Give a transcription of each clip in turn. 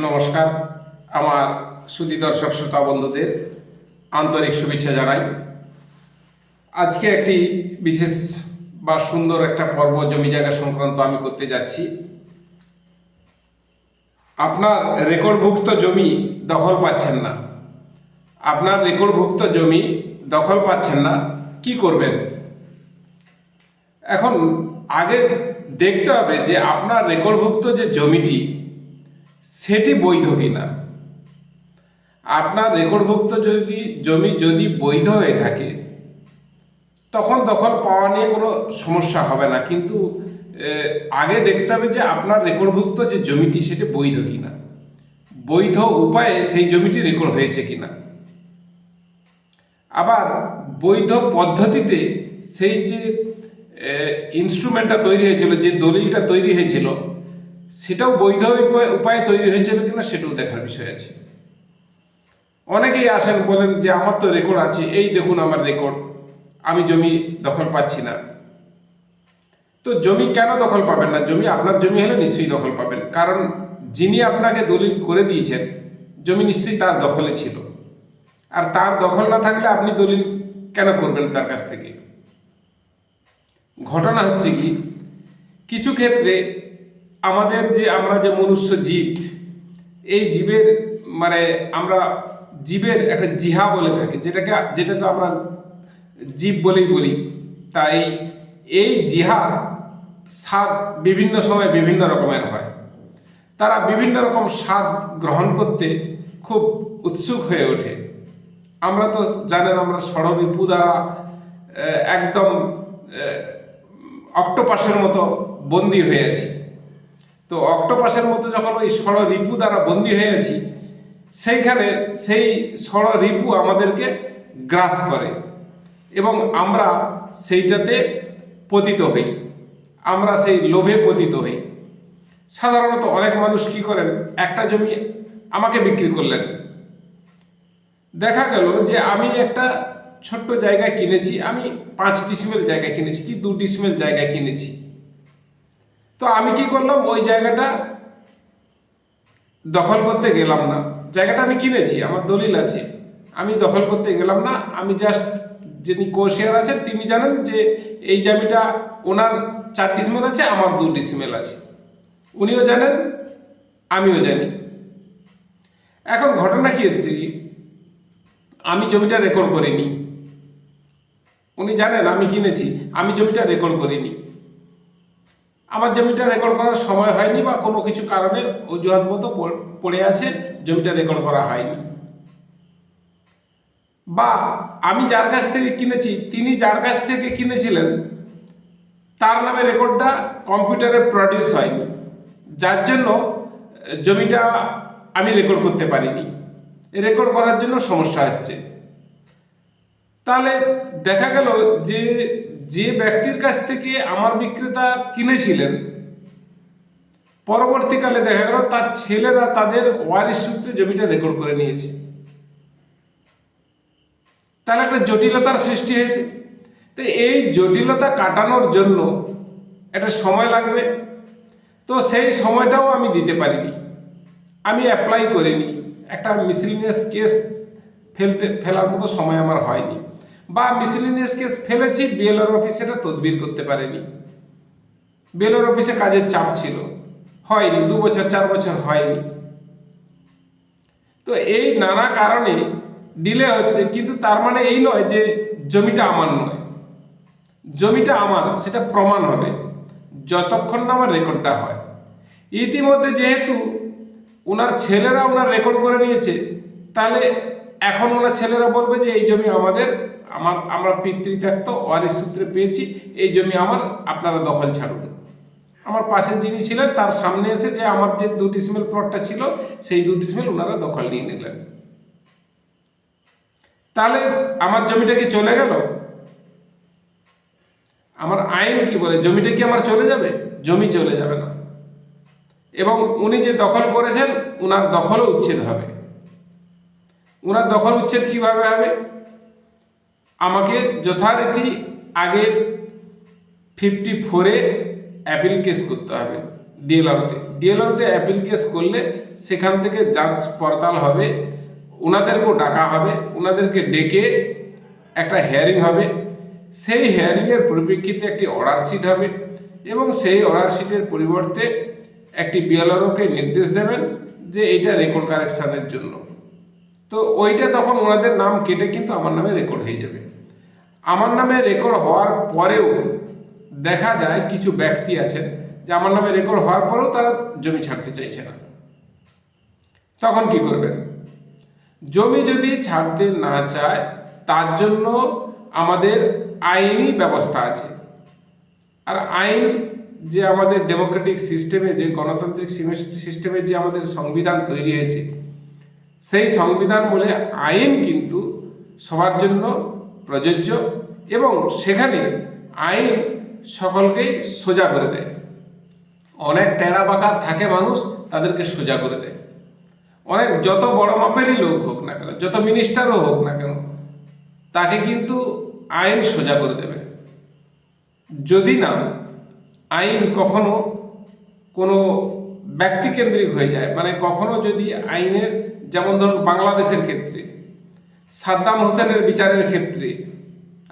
নমস্কার। আমার সুদী দর্শক শ্রোতা বন্ধুদের আন্তরিক শুভেচ্ছা জানাই। আজকে একটি বিশেষ বা সুন্দর একটা পর্ব, জমি জায়গা সংক্রান্ত আমি করতে যাচ্ছি। আপনার রেকর্ডভুক্ত জমি দখল পাচ্ছেন না। আপনার রেকর্ডভুক্ত জমি দখল পাচ্ছেন না, কি করবেন? এখন আগে দেখতে হবে যে আপনার রেকর্ডভুক্ত যে জমিটি সেটি বৈধ কিনা? আপনার রেকর্ডভুক্ত যদি জমি যদি বৈধ হয়ে থাকে, তখন দখল পাওয়া নিয়ে কোনো সমস্যা হবে না। কিন্তু আগে দেখতে হবে যে আপনার রেকর্ডভুক্ত যে জমিটি সেটি বৈধ কিনা। বৈধ উপায়ে সেই জমিটি রেকর্ড হয়েছে কিনা। আবার বৈধ পদ্ধতিতে সেই যে ইনস্ট্রুমেন্টটা তৈরি হয়েছিল, যে দলিলটা তৈরি হয়েছিল সেটাও বৈধ উপায়ে তৈরি হয়েছিল কিনা সেটাও দেখার বিষয় আছে। অনেকেই আসেন, বলেন যে আমার তো রেকর্ড আছে, এই দেখুন আমার রেকর্ড আমি জমি দখল পাচ্ছি না। তো জমি কেন দখল পাবেন না? জমি আপনার জমি হলে নিশ্চয়ই দখল পাবেন। কারণ যিনি আপনাকে দলিল করে দিয়েছেন, জমি নিশ্চয়ই তার দখলে ছিল। আর তার দখল না থাকলে আপনি দলিল কেন করবেন তার কাছ থেকে? ঘটনা হচ্ছে কি, কিছু ক্ষেত্রে আমাদের যে আমরা যে মনুষ্য জীব, এই জীবের মানে আমরা জীবের একটা জিহা বলে থাকি, যেটাকে যেটাকে আমরা জীব বলেই বলি। তাই এই জিহার স্বাদ বিভিন্ন সময় বিভিন্ন রকমের হয়। তারা বিভিন্ন রকম স্বাদ গ্রহণ করতে খুব উৎসুক হয়ে ওঠে। আমরা তো জানেন আমরা ষড়রিপু দ্বারা একদম অক্টোপাসের মতো বন্দি হয়ে আছি। তো অক্টোপাসের মতো যখন ওই ষড় রিপু দ্বারা বন্দি হয়ে আছি, সেইখানে সেই ষড় রিপু আমাদেরকে গ্রাস করে এবং আমরা সেইটাতে পতিত হই। আমরা সেই লোভে পতিত হই। সাধারণত অনেক মানুষ কি করেন, একটা জমি আমাকে বিক্রি করলেন। দেখা গেল যে আমি একটা ছোট্ট জায়গায় কিনেছি, আমি পাঁচ ডিসিমেল জায়গায় কিনেছি কি দু ডিসিমেল জায়গায় কিনেছি। তো আমি কি করলাম? ওই জায়গাটা দখল করতে গেলাম না। জায়গাটা আমি কিনেছি, আমার দলিল আছে। আমি দখল করতে গেলাম না। আমি জাস্ট যিনি কোশিয়ার আছেন, তিনি জানেন যে এই জমিটা ওনার চার ডিসিমেল আছে, আমার দু ডিসিমেল আছে। উনিও জানেন, আমিও জানি। এখন ঘটনা কি হচ্ছে কি? আমি জমিটা রেকর্ড করিনি। উনি জানেন, আমি কিনেছি। আমি জমিটা রেকর্ড করিনি। আমার জমিটা রেকর্ড করার সময় হয়নি বা কোনো কিছু কারণে অজুহাত মতো পড়- আছে, জমিটা রেকর্ড করা হয়নি। বা আমি যার কাছ থেকে কিনেছি, তিনি যার কাছ থেকে কিনেছিলেন, তার নামে রেকর্ডটা কম্পিউটারে প্রডিউস হয়নি। যার জন্য জমিটা আমি রেকর্ড করতে পারিনি। রেকর্ড করার জন্য সমস্যা হচ্ছে। তাহলে দেখা গেল যে যে ব্যক্তির কাছ থেকে আমার বিক্রেতা কিনেছিলেন, পরবর্তীকালে দেখা গেল তার ছেলেরা তাদের ওয়ারিস সূত্রে জমিটা রেকর্ড করে নিয়েছে। তাহলে একটা জটিলতার সৃষ্টি হয়েছে। তো এই জটিলতা কাটানোর জন্য একটা সময় লাগবে। তো সেই সময়টাও আমি দিতে পারিনি। আমি অ্যাপ্লাই করিনি। একটা মিসলিনিয়াস কেস ফেলতে ফেলার মতো সময় আমার হয়নি। বা মিসলিনিয়াস কেস ফেলেছি বিএলআর অফিসে এটা তদবির করতে পারেনি। বিএলআর অফিসে কাজের চাপ ছিল। হয়নি, দু বছর, চার বছর হয়নি। তো এই নানা কারণে ডিলে হচ্ছে, কিন্তু তার মানে এই নয় যে জমিটা আমার নয়। জমিটা আমার, সেটা প্রমাণ হবে, যতক্ষণ না আমার রেকর্ডটা হয়। ইতিমধ্যে যেহেতু ওনার ছেলেরা ওনার রেকর্ড করে নিয়েছে, তাহলে এখন ওনার ছেলেরা বলবে যে, এই জমি আমাদের, আমার, আমরা পিতৃত্যাক্ত ওয়ারিশ সূত্রে পেয়েছি, এই জমি আমার, আপনারা দখল ছাড়ুন। আমার পাশে যিনি ছিলেন, তার সামনে এসে যে আমার যে দু ডিসমেল প্লটটা ছিল, সেই দু ডিসমেল ওনারা দখল নিয়ে নিলেন। তাহলে আমার জমিটা কি চলে গেল? আমার আইন কি বলে, জমিটা কি আমার চলে যাবে? জমি চলে যাবে না। এবং উনি যে দখল করেছেন, উনার দখলও উচ্ছেদ হবে। উনার দখল উচ্ছেদ কীভাবে হবে? আমাকে যথারীতি আগে ফিফটি ফোরে অ্যাপিল কেস করতে হবে ডিএলআরতে ডিএলআরতে অ্যাপিল কেস করলে সেখান থেকে যাঞ্চ পড়তাল হবে ওনাদেরকেও ডাকা হবে ওনাদেরকে ডেকে একটা হেয়ারিং হবে। সেই হেয়ারিংয়ের পরিপ্রেক্ষিতে একটি অর্ডার শিট হবে এবং সেই অর্ডার শিটের পরিবর্তে একটি বিএলআরওকে নির্দেশ দেবেন যে এটা রেকর্ড কারেকশানের জন্য। তো ওইটা তখন ওনাদের নাম কেটে কিন্তু আমার নামে রেকর্ড হয়ে যাবে। আমার নামে রেকর্ড হওয়ার পরেও দেখা যায় কিছু ব্যক্তি আছেন যে আমার নামে রেকর্ড হওয়ার পরেও তারা জমি ছাড়তে চাইছে না। তখন কি করবেন? জমি যদি ছাড়তে না চায়, তার জন্য আমাদের আইনি ব্যবস্থা আছে। আর আইন যে আমাদের ডেমোক্রেটিক সিস্টেমে যে গণতান্ত্রিক সিস্টেমে যে আমাদের সংবিধান তৈরি হয়েছে সেই সংবিধান বলে আইন কিন্তু সবার জন্য প্রযোজ্য এবং সেখানে আইন সকলকেই সোজা করে দেয়। অনেক টেরা বাঁকা থাকে মানুষ, তাদেরকে সোজা করে দেয়। অনেক যত বড় মাপেরই লোক হোক না কেন, যত মিনিস্টারও হোক না কেন, তাকে কিন্তু আইন সোজা করে দেবে। যদি না, আইন কখনো কোনো ব্যক্তিকেন্দ্রিক হয়ে যায়। মানে কখনো যদি আইনের যেমন ধরুন বাংলাদেশের ক্ষেত্রে, সাদ্দাম হোসেনের বিচারের ক্ষেত্রে,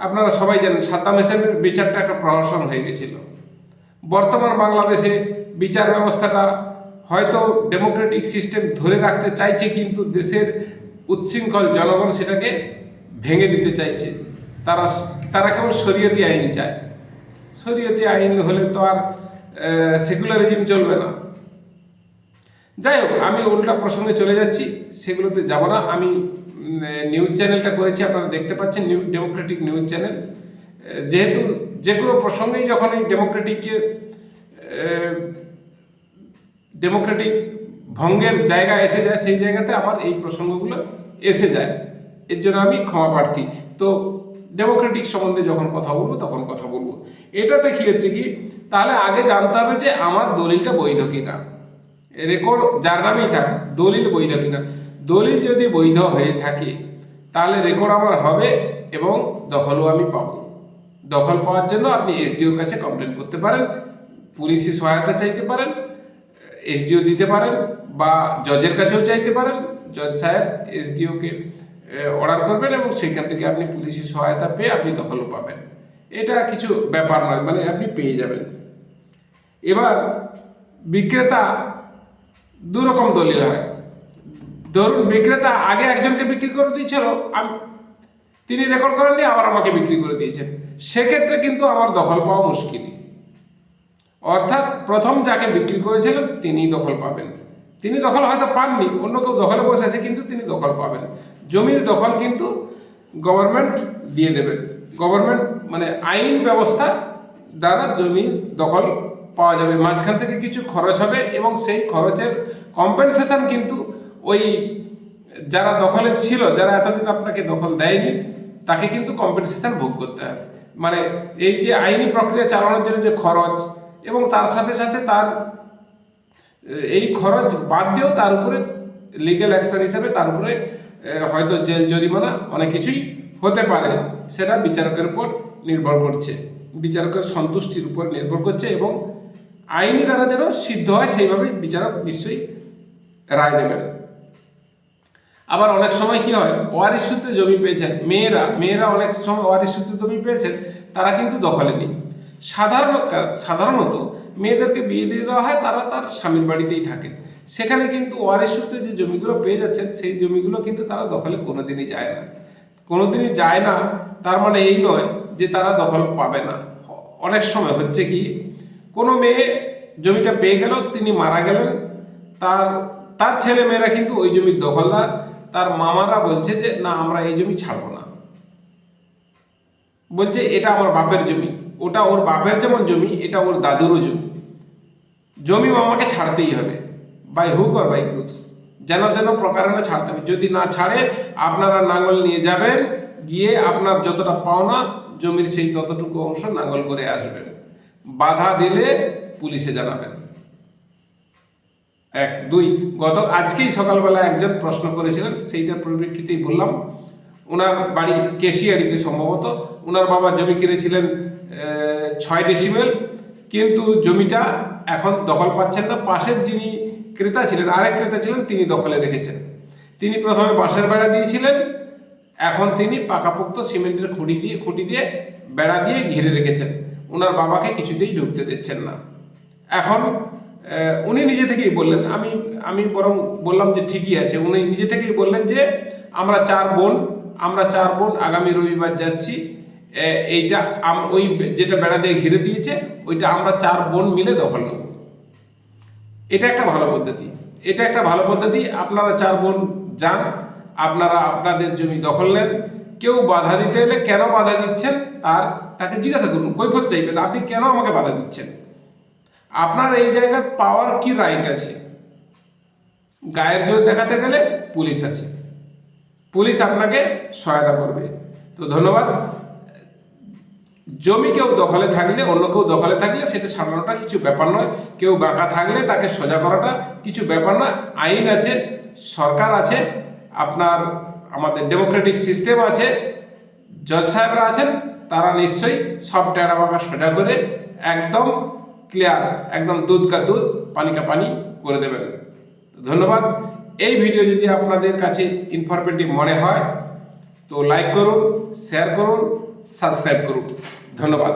আপনারা সবাই জানেন সাদ্দাম হোসেনের বিচারটা একটা প্রহসন হয়ে গেছিল। বর্তমান বাংলাদেশে বিচার ব্যবস্থাটা হয়তো ডেমোক্রেটিক সিস্টেম ধরে রাখতে চাইছে, কিন্তু দেশের উচ্ছৃঙ্খল জনগণ সেটাকে ভেঙে দিতে চাইছে। তারা তারা কেবল শরীয়তি আইন চায়। শরীয়তি আইন হলে তো আর সেকুলারিজম চলবে না। যাই হোক, আমি উল্টা প্রসঙ্গে চলে যাচ্ছি। সেগুলোতে যাব না। আমি নিউজ চ্যানেলটা করেছি, আপনারা দেখতে পাচ্ছেন নিউ ডেমোক্রেটিক নিউজ চ্যানেল যেহেতু যে কোনো প্রসঙ্গেই যখন এই ডেমোক্রেটিককে ডেমোক্রেটিক ভঙ্গের জায়গা এসে যায়, সেই জায়গাতে আমার এই প্রসঙ্গগুলো এসে যায়। এর জন্য আমি ক্ষমা প্রার্থী। তো ডেমোক্রেটিক সম্বন্ধে যখন কথা বলব, তখন কথা বলব। এটাতে কি হচ্ছে কি? তাহলে আগে জানতে হবে যে আমার দলিলটা বৈধ কিনা। রেকর্ড যার নামেই থাক, দলিল বৈধ কিনা। দলিল যদি বৈধ হয়ে থাকে, তাহলে রেকর্ড আমার হবে এবং দখলও আমি পাবো। দখল পাওয়ার জন্য আপনি এসডিওর কাছে কমপ্লেন করতে পারেন পুলিশি সহায়তা চাইতে পারেন এসডিও দিতে পারেন, বা জজের কাছেও চাইতে পারেন। জজ সাহেব এসডিওকে অর্ডার করবেন এবং সেখান থেকে আপনি পুলিশি সহায়তা পেয়ে আপনি দখলও পাবেন। এটা কিছু ব্যাপার নয় মানে আপনি পেয়ে যাবেন। এবার বিক্রেতা দু রকম দলিল হয়। ধরুন বিক্রেতা আগে একজনকে বিক্রি করে দিয়েছিল, আমি, তিনি রেকর্ড করেননি, আবার আমাকে বিক্রি করে দিয়েছেন। সেক্ষেত্রে কিন্তু আমার দখল পাওয়া মুশকিল। অর্থাৎ প্রথম যাকে বিক্রি করেছিলেন, তিনিই দখল পাবেন। তিনি দখল হয়তো পাননি, অন্য কেউ দখলে বসে আছে, কিন্তু তিনি দখল পাবেন। জমির দখল কিন্তু গভর্নমেন্ট দিয়ে দেবেন। গভর্নমেন্ট মানে আইন ব্যবস্থা দ্বারা জমির দখল পাওয়া যাবে। মাঝখান থেকে কিছু খরচ হবে এবং সেই খরচের কম্পেনসেশন কিন্তু ওই যারা দখলে ছিল, যারা এতদিন আপনাকে দখল দেয়নি, তাকে কিন্তু কম্পেনসেশন ভোগ করতে হবে। মানে এই যে আইনি প্রক্রিয়া চালানোর জন্য যে খরচ এবং তার সাথে সাথে তার, এই খরচ বাদ দিয়েও তার উপরে লিগ্যাল অ্যাকশন হিসেবে তার উপরে হয়তো জেল, জরিমানা অনেক কিছুই হতে পারে। সেটা বিচারকের উপর নির্ভর করছে। বিচারকের সন্তুষ্টির উপর নির্ভর করছে এবং আইনি দ্বারা যেন সিদ্ধ হয়, সেইভাবে বিচারক নিশ্চয়ই রায় দেবেন। আবার অনেক সময় কি হয়, ওয়ারিশ সূত্রে জমি পেয়েছেন, মেয়েরা মেয়েরা অনেক সময় ওয়ারিশ সূত্রে জমি পেয়েছেন, তারা কিন্তু দখলে নেই। সাধারণ সাধারণত মেয়েদেরকে বিয়ে দিয়ে দেওয়া হয়, তারা তার স্বামীর বাড়িতেই থাকেন সেখানে কিন্তু ওয়ারিশ সূত্রে যে জমিগুলো পেয়ে যাচ্ছেন, সেই জমিগুলো কিন্তু তারা দখলে কোনোদিনই যায় না। কোনোদিনই যায় না, তার মানে এই নয় যে তারা দখল পাবে না। অনেক সময় হচ্ছে কি কোনো মেয়ে জমিটা পেয়ে গেল, তিনি মারা গেলেন। তার তার ছেলে মেয়েরা কিন্তু ওই জমির দখলদার। তার মামারা বলছে যে, না, আমরা এই জমি ছাড়বো না। বলছে, এটা আমার বাপের জমি। ওটা ওর বাপের যেমন জমি, এটা ওর দাদুরও জমি। জমি মামাকে ছাড়তেই হবে। বাই হুক আর বাই ক্রুক্স যেন যেন প্রকারে ছাড়তে হবে। যদি না ছাড়ে, আপনারা নাঙ্গল নিয়ে যাবেন, গিয়ে আপনার যতটা পাওনা, জমির সেই ততটুকু অংশ নাঙ্গল করে আসবেন। বাধা দিলে পুলিশে জানাবেন। এক, দুই, গত আজকেই সকালবেলা একজন প্রশ্ন করেছিলেন, সেইটার পরিপ্রেক্ষিতেই বললাম, ওনার বাড়ি কেশিয়ারিতে সম্ভবত, ওনার বাবা জমি কিনেছিলেন ছয় ডেসিমেল, কিন্তু জমিটা এখন দখল পাচ্ছেন না। পাশের যিনি ক্রেতা ছিলেন, আরেক ক্রেতা ছিলেন, তিনি দখলে রেখেছেন। তিনি প্রথমে বাঁশের বেড়া দিয়েছিলেন, এখন তিনি পাকাপোক্ত সিমেন্টের খুঁটি দিয়ে খুঁটি দিয়ে বেড়া দিয়ে ঘিরে রেখেছেন। ওনার বাবাকে কিছুতেই ঢুকতে দিচ্ছেন না। এখন উনি নিজে থেকেই বললেন, আমি আমি বরং বললাম যে ঠিকই আছে। উনি নিজে থেকেই বললেন যে, আমরা চার বোন, আমরা চার বোন, আগামী রবিবার যাচ্ছি। এইটা ওই যেটা বেড়া দিয়ে ঘিরে দিয়েছে, ওইটা আমরা চার বোন মিলে দখল নেব। এটা একটা ভালো পদ্ধতি। এটা একটা ভালো পদ্ধতি। আপনারা চার বোন যান, আপনারা আপনাদের জমি দখল নেন। কেউ বাধা দিতে এলে কেন বাধা দিচ্ছেন? তার তাকে জিজ্ঞাসা করুন, কৈফত চাইবেন, আপনি কেন আমাকে বাধা দিচ্ছেন? আপনার এই জায়গার পাওয়ার কি রাইট আছে? গায়ের জোর দেখাতে গেলে পুলিশ আছে। পুলিশ আপনাকে সহায়তা করবে। তো ধন্যবাদ। জমি কেউ দখলে থাকলে, অন্য কেউ দখলে থাকলে সেটা সামলানোটা কিছু ব্যাপার নয়। কেউ বাঁকা থাকলে তাকে সোজা করাটা কিছু ব্যাপার নয়। আইন আছে, সরকার আছে, আপনার আমাদের ডেমোক্রেটিক সিস্টেম আছে, জজ সাহেবরা আছেন তারা নিশ্চয়ই সব টেরা বাবা সোজা করে একদম ক্লিয়ার একদম দুধ কা দুধ, পানি কা পানি করে দেবেন। ধন্যবাদ। এই ভিডিও যদি আপনাদের কাছে ইনফরমেটিভ মনে হয়, তো লাইক করুন শেয়ার করুন সাবস্ক্রাইব করুন। ধন্যবাদ।